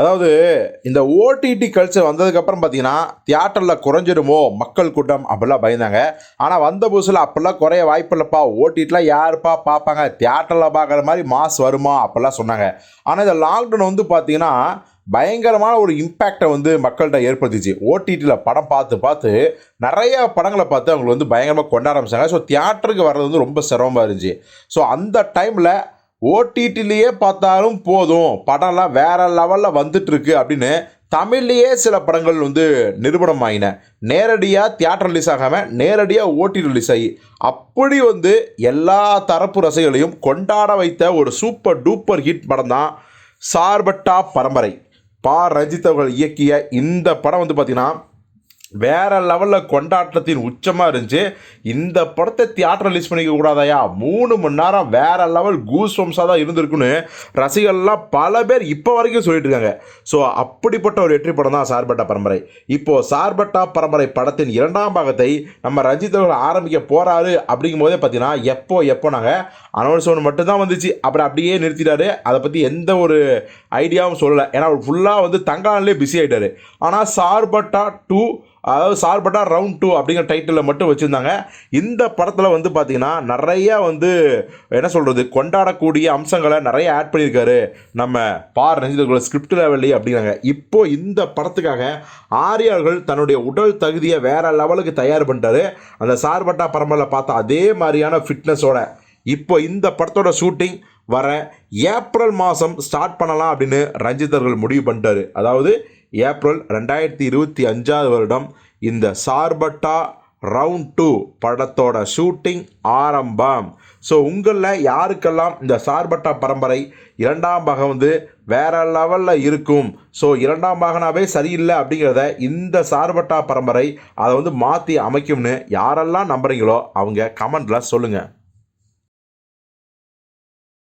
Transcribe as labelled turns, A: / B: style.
A: அதாவது இந்த OTT culture வந்ததுக்கப்புறம் பார்த்தீங்கன்னா தியேட்டரில் குறைஞ்சிடுமோ? மக்கள் கூட்டம் அப்படிலாம் பயந்தாங்க. ஆனால் வந்த புதுசில் அப்படிலாம் குறைய வாய்ப்பு இல்லைப்பா. ஓடிடிலாம் யாருப்பா பார்ப்பாங்க? தியேட்டரில் பார்க்குற மாதிரி மாஸ் வருமா? அப்படிலாம் சொன்னாங்க. ஆனால் இந்த லாக்டவுன் வந்து பார்த்தீங்கன்னா பயங்கரமான ஒரு இம்பேக்டை வந்து மக்கள்கிட்ட ஏற்படுத்திச்சு. ஓடிடியில் படம் பார்த்து பார்த்து நிறைய படங்களை பார்த்து அவங்களுக்கு வந்து பயங்கரமாக கொண்டாட ஆரம்பிச்சாங்க. ஸோ தியேட்டருக்கு வர்றது வந்து ரொம்ப சிரமமாக இருந்துச்சு. ஸோ அந்த டைமில் ஓடிடிலேயே பார்த்தாலும் போதும். படம்லாம் வேற லெவலில் வந்துட்டு இருக்கு அப்படின்னு தமிழ்லேயே சில படங்கள் வந்து நிறுவனம் ஆகின நேரடியாக தியேட்டர் ரிலீஸ் ஆகாமல் நேரடியாக ஓடி ரிலீஸ் ஆகி. அப்படி வந்து எல்லா தரப்பு ரசிகளையும் கொண்டாட வைத்த ஒரு சூப்பர் டூப்பர் ஹிட் படம் தான் சார்பட்டா பரம்பரை. பா ரஞ்சித் அவர்கள் இயக்கிய இந்த படம் வந்து பார்த்திங்கன்னா வேற லெவலில் கொண்டாட்டத்தின் உச்சமாக இருந்துச்சு. இந்த படத்தை தியேட்டர் ரிலீஸ் பண்ணிக்க கூடாதாயா? மூணு மணி நேரம் வேற லெவல் கூஸ் வம்ஸாக தான் இருந்திருக்குன்னு ரசிகர்லாம் பல பேர் இப்போ வரைக்கும் சொல்லிட்டு இருக்காங்க. ஸோ அப்படிப்பட்ட ஒரு வெற்றி படம் தான் சார்பட்டா பரம்பரை. இப்போது சார்பட்டா பரம்பரை படத்தின் இரண்டாம் பாகத்தை நம்ம ரஞ்சித் அவர்கள் ஆரம்பிக்க போகிறாரு அப்படிங்கும் போதே பார்த்தீங்கன்னா எப்போ எப்போ நாங்கள் அனௌன்ஸ்மெண்ட் மட்டும்தான் வந்துச்சு. அப்புறம் அப்படியே நிறுத்திட்டாரு. அதை பற்றி எந்த ஒரு ஐடியாவும் சொல்லலை. ஏன்னா அவர் ஃபுல்லாக வந்து தங்காலே பிஸி ஆகிட்டாரு ஆனால் சார்பட்டா டூ அதாவது சார்பட்டா ரவுண்ட் டூ அப்படிங்கிற டைட்டிலில் மட்டும் வச்சுருந்தாங்க. இந்த படத்தில் வந்து பார்த்திங்கன்னா நிறையா வந்து என்ன சொல்கிறது கொண்டாடக்கூடிய அம்சங்களை நிறைய ஆட் பண்ணியிருக்காரு. நம்ம பார் ரஞ்சிதர்களோட ஸ்கிரிப்ட் லெவல்லே அப்படிங்கிறாங்க. இப்போ இந்த படத்துக்காக ஆரியார்கள் தன்னுடைய உடல் தகுதியை வேறு லெவலுக்கு தயார் பண்ணிட்டாரு. அந்த சார்பட்டா பரம்பரில் பார்த்தா அதே மாதிரியான ஃபிட்னஸோட இப்போ இந்த படத்தோட ஷூட்டிங் வர ஏப்ரல் மாதம் ஸ்டார்ட் பண்ணலாம் அப்படின்னு ரஞ்சிதர்கள் முடிவு பண்ணிட்டாரு. அதாவது ஏப்ரல் ரெண்டாயிரத்தி இருபத்தி அஞ்சாவது வருடம் இந்த சார்பட்டா ரவுண்ட் டூ படத்தோட ஷூட்டிங் ஆரம்பம். ஸோ உங்களில் யாருக்கெல்லாம் இந்த சார்பட்டா பரம்பரை இரண்டாம் பாகம் வந்து வேறு லெவலில் இருக்கும்? ஸோ இரண்டாம் பாகனாவே சரியில்லை அப்படிங்கிறத இந்த சார்பட்டா பரம்பரை அதை வந்து மாற்றி அமைக்கும்னு யாரெல்லாம் நம்புறீங்களோ அவங்க கமெண்டில் சொல்லுங்கள்